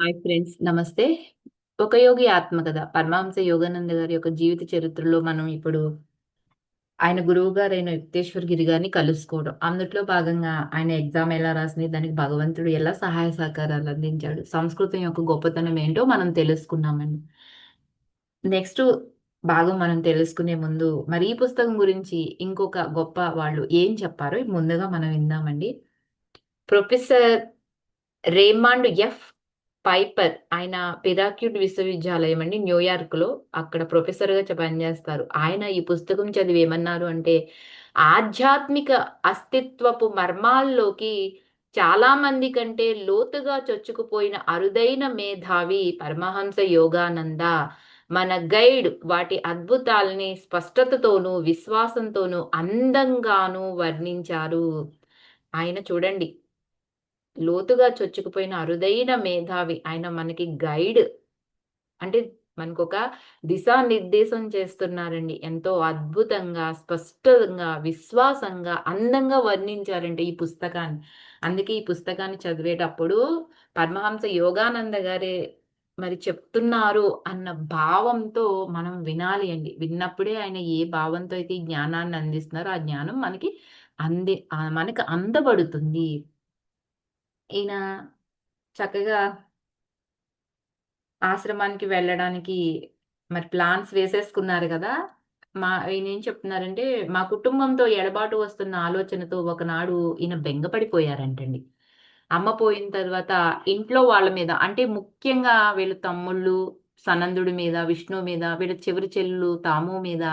Hi friends నమస్తే. ఒక యోగి ఆత్మకథ. పరమహంస యోగానంద గారి యొక్క జీవిత చరిత్రలో మనం ఇప్పుడు ఆయన గురువు గారైన యుక్తేశ్వర్ గిరి గారిని కలుసుకోవడం. అందులో భాగంగా ఆయన ఎగ్జామ్ ఎలా రాసింది దానికి భగవంతుడు ఎలా సహాయ సహకారాలు అందించాడు సంస్కృతం యొక్క గొప్పతనం ఏంటో మనం తెలుసుకున్నామండి. నెక్స్ట్ భాగం మనం తెలుసుకునే ముందు మరి ఈ పుస్తకం గురించి ఇంకొక గొప్ప వాళ్ళు ఏం చెప్పారో ముందుగా మనం విందామండి. ప్రొఫెసర్ రేమాండ్ ఎఫ్ పైపర్ ఆయన పెదాక్యూట్ విశ్వవిద్యాలయం అండి న్యూయార్క్లో అక్కడ ప్రొఫెసర్గా పనిచేస్తారు. ఆయన ఈ పుస్తకం చదివి ఏమన్నారు అంటే ఆధ్యాత్మిక అస్తిత్వపు మర్మాల్లోకి చాలా మంది కంటే లోతుగా చొచ్చుకుపోయిన అరుదైన మేధావి పరమహంస యోగానంద. మన గైడ్ వాటి అద్భుతాలని స్పష్టతతోనూ విశ్వాసంతోనూ అందంగానూ వర్ణించారు. ఆయన చూడండి లోతుగా చొచ్చుకుపోయిన అరుదైన మేధావి ఆయన మనకి గైడ్. అంటే మనకొక దిశానిర్దేశం చేస్తున్నారండి. ఎంతో అద్భుతంగా స్పష్టంగా విశ్వాసంగా అందంగా వర్ణించారంటే ఈ పుస్తకాన్ని. అందుకే ఈ పుస్తకాన్ని చదివేటప్పుడు పరమహంస యోగానంద గారే మరి చెప్తున్నారు అన్న భావంతో మనం వినాలి అండి. విన్నప్పుడే ఆయన ఏ భావంతో అయితే జ్ఞానాన్ని అందిస్తున్నారో ఆ జ్ఞానం మనకి అంది మనకి అందబడుతుంది. ఈయన చక్కగా ఆశ్రమానికి వెళ్ళడానికి మరి ప్లాన్స్ వేసేసుకున్నారు కదా. మా ఈయన ఏం చెప్తున్నారంటే మా కుటుంబంతో ఎడబాటు వస్తున్న ఆలోచనతో ఒకనాడు ఈయన బెంగపడిపోయారంటండి అమ్మ పోయిన తర్వాత ఇంట్లో వాళ్ళ మీద అంటే ముఖ్యంగా వీళ్ళ తమ్ముళ్ళు సనందుడి మీద విష్ణు మీద వీళ్ళ చివరి చెల్లు తాము మీద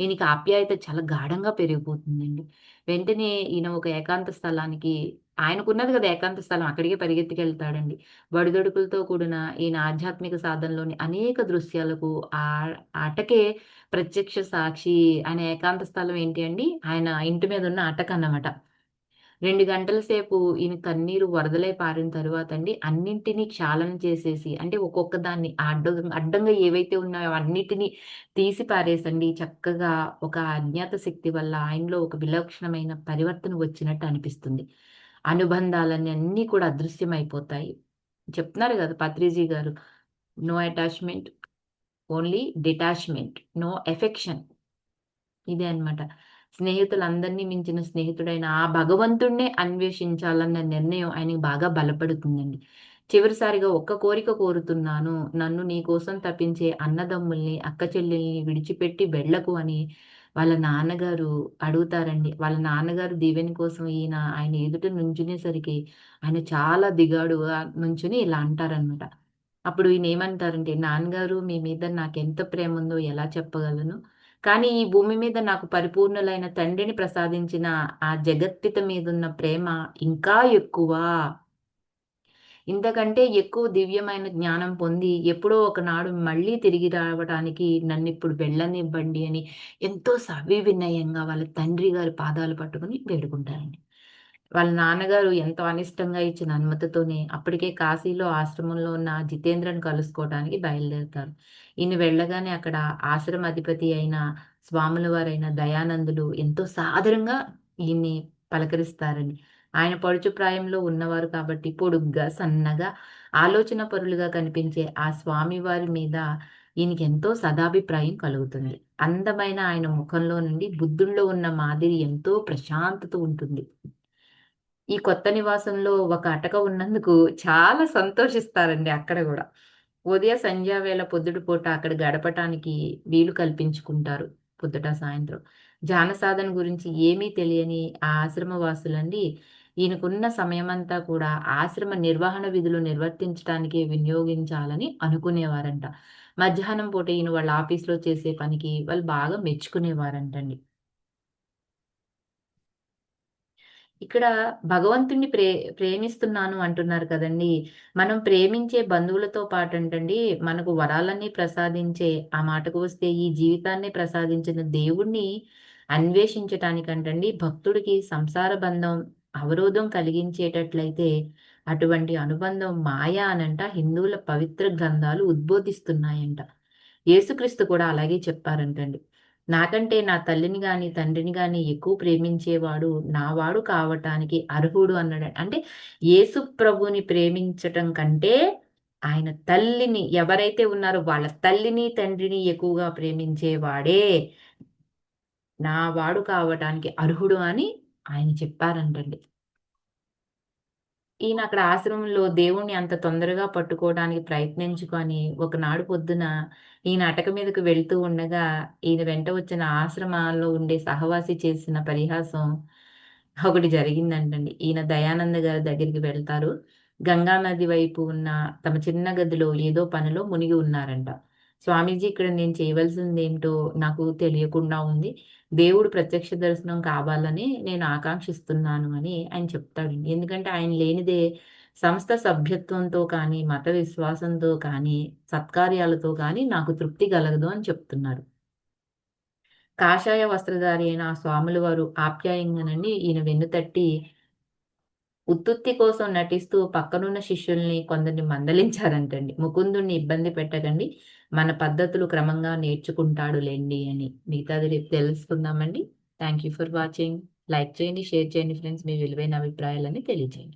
ఈయనకి ఆప్యాయత చాలా గాఢంగా పెరిగిపోతుందండి. వెంటనే ఈయన ఒక ఏకాంత స్థలానికి ఆయనకున్నది కదా ఏకాంత స్థలం అక్కడికే పరిగెత్తుకెళ్తాడండి. బడిదొడుకులతో కూడిన ఈయన ఆధ్యాత్మిక సాధనలోని అనేక దృశ్యాలకు ఆ అటకే ప్రత్యక్ష సాక్షి. ఆయన ఏకాంత స్థలం ఏంటి అండి? ఆయన ఇంటి మీద ఉన్న అటక అన్నమాట రెండు గంటల సేపు ఈయన కన్నీరు వరదలై పారిన తర్వాత అండి అన్నింటినీ క్షాళన చేసేసి అంటే ఒక్కొక్క దాన్ని అడ్డం అడ్డంగా ఏవైతే ఉన్నాయో అన్నిటినీ తీసి పారేసండి. చక్కగా ఒక అజ్ఞాత శక్తి వల్ల ఆయనలో ఒక విలక్షణమైన పరివర్తన వచ్చినట్టు అనిపిస్తుంది. అనుబంధాలన్నీ అన్నీ కూడా అదృశ్యమైపోతాయి. చెప్తున్నారు కదా పత్రిజీ గారు no attachment only detachment no affection. ఇదే అనమాట స్నేహితులందరినీ మించిన స్నేహితుడైన ఆ భగవంతుణ్ణే అన్వేషించాలన్న నిర్ణయం ఆయనకి బాగా బలపడుతుందండి. చివరిసారిగా ఒక్క కోరిక కోరుతున్నాను. నన్ను నీ కోసం తప్పించే అన్నదమ్ముల్ని అక్క చెల్లెల్ని విడిచిపెట్టి వెళ్ళకు అని వాళ్ళ నాన్నగారు అడుగుతారండి. వాళ్ళ నాన్నగారు దీవెని కోసం ఈయన ఆయన ఎదుట నుంచునేసరికి ఆయన చాలా దిగాడుగా నుంచుని ఇలా అంటారనమాట అప్పుడు ఈయన ఏమంటారంటే నాన్నగారు మీ మీద నాకు ఎంత ప్రేమ ఉందో ఎలా చెప్పగలను? కానీ ఈ భూమి మీద నాకు పరిపూర్ణులైన తండ్రిని ప్రసాదించిన ఆ జగత్పిత మీదున్న ప్రేమ ఇంకా ఎక్కువ. ఇంతకంటే ఎక్కువ దివ్యమైన జ్ఞానం పొంది ఎప్పుడో ఒకనాడు మళ్ళీ తిరిగి రావడానికి నన్ను ఇప్పుడు వెళ్ళనివ్వండి అని ఎంతో సవివినయంగా వాళ్ళ తండ్రి గారి పాదాలు పట్టుకుని వేడుకుంటారండి. వాళ్ళ నాన్నగారు ఎంతో అనిష్టంగా ఇచ్చిన అనుమతితోనే అప్పటికే కాశీలో ఆశ్రమంలో ఉన్న జితేంద్రను కలుసుకోవడానికి బయలుదేరుతారు. ఈయన వెళ్ళగానే అక్కడ ఆశ్రమ అధిపతి అయిన స్వాముల వారైన దయానందులు ఎంతో సాదరంగా ఈయన్ని పలకరిస్తారని. ఆయన పడుచు ప్రాయంలో ఉన్నవారు కాబట్టి పొడుగ్గా సన్నగా ఆలోచన పరులుగా కనిపించే ఆ స్వామి వారి మీద ఈయనకి ఎంతో సదాభిప్రాయం కలుగుతుంది. అందమైన ఆయన ముఖంలో నుండి బుద్ధుల్లో ఉన్న మాదిరి ఎంతో ప్రశాంతత ఉంటుంది. ఈ కొత్త నివాసంలో ఒక అటక ఉన్నందుకు చాలా సంతోషిస్తారండి అక్కడ కూడా. ఉదయ సంధ్యావేళ పొద్దుడు పూట అక్కడ గడపటానికి వీలు కల్పించుకుంటారు పొద్దుట సాయంత్రం. జాన సాధన గురించి ఏమీ తెలియని ఆ ఆశ్రమవాసులండి ఈయనకున్న సమయమంతా కూడా ఆశ్రమ నిర్వహణ విధులు నిర్వర్తించడానికి వినియోగించాలని అనుకునేవారంట. మధ్యాహ్నం పూట ఈయన వాళ్ళ ఆఫీస్లో చేసే పనికి వాళ్ళు బాగా మెచ్చుకునేవారంటండి. ఇక్కడ భగవంతుణ్ణి ప్రే ప్రేమిస్తున్నాను అంటున్నారు కదండి. మనం ప్రేమించే బంధువులతో పాటు అంటండి మనకు వరాలన్నీ ప్రసాదించే ఆ మాటకు వస్తే ఈ జీవితాన్ని ప్రసాదించిన దేవుణ్ణి అన్వేషించటానికంటండి భక్తుడికి సంసార బంధం అవరోధం కలిగించేటట్లయితే అటువంటి అనుబంధం మాయా అనంట హిందువుల పవిత్ర గ్రంథాలు ఉద్బోధిస్తున్నాయంట. యేసుక్రీస్తు కూడా అలాగే చెప్పారంటండి. నాకంటే నా తల్లిని గాని తండ్రిని గాని ఎక్కువ ప్రేమించేవాడు నావాడు కావటానికి అర్హుడు అన్నాడు అంటే యేసు ప్రభుని ప్రేమించటం కంటే ఆయన తల్లిని ఎవరైతే ఉన్నారో వాళ్ళ తల్లిని, తండ్రిని ఎక్కువగా ప్రేమించేవాడే నా వాడు కావటానికి అర్హుడు అని ఆయన చెప్పారంటండి. ఈయన అక్కడ ఆశ్రమంలో దేవుణ్ణి అంత తొందరగా పట్టుకోవడానికి ప్రయత్నించుకొని, ఒకనాడు పొద్దున ఈయన అటక మీదకు వెళ్తూ ఉండగా, ఈయన వెంట వచ్చిన ఆశ్రమాల్లో ఉండే సహవాసి చేసిన పరిహాసం ఒకటి జరిగిందంటండి. ఈయన దయానంద గారి దగ్గరికి వెళ్తారు. గంగా నది వైపు ఉన్న తమ చిన్న గదిలో ఏదో పనిలో మునిగి ఉన్నారంట. స్వామీజీ ఇక్కడ నేను చేయవలసింది ఏంటో నాకు తెలియకుండా ఉంది. దేవుడు ప్రత్యక్ష దర్శనం కావాలని నేను ఆకాంక్షిస్తున్నాను అని ఆయన చెప్తాడండి. ఎందుకంటే ఆయన లేనిదే సంస్థ సభ్యత్వంతో కానీ, మత విశ్వాసంతో కానీ, సత్కార్యాలతో కానీ నాకు తృప్తి కలగదు అని చెప్తున్నారు. కాషాయ వస్త్రధారి అయిన ఆ స్వాముల వారు ఆప్యాయంగానండి ఈయన వెన్నుతట్టి ఉత్తుత్తి కోసం నటిస్తూ పక్కనున్న శిష్యుల్ని కొందరిని మందలించారంటండి. ముకుందుణ్ణి ఇబ్బంది పెట్టకండి. మన పద్ధతులు క్రమంగా నేర్చుకుంటాడు లేండి అని. మిగతాది రేపు తెలుసుకుందామండి. Thank you for watching. Like చేయండి, షేర్ చేయండి ఫ్రెండ్స్. మీ విలువైన అభిప్రాయాలని తెలియజేయండి.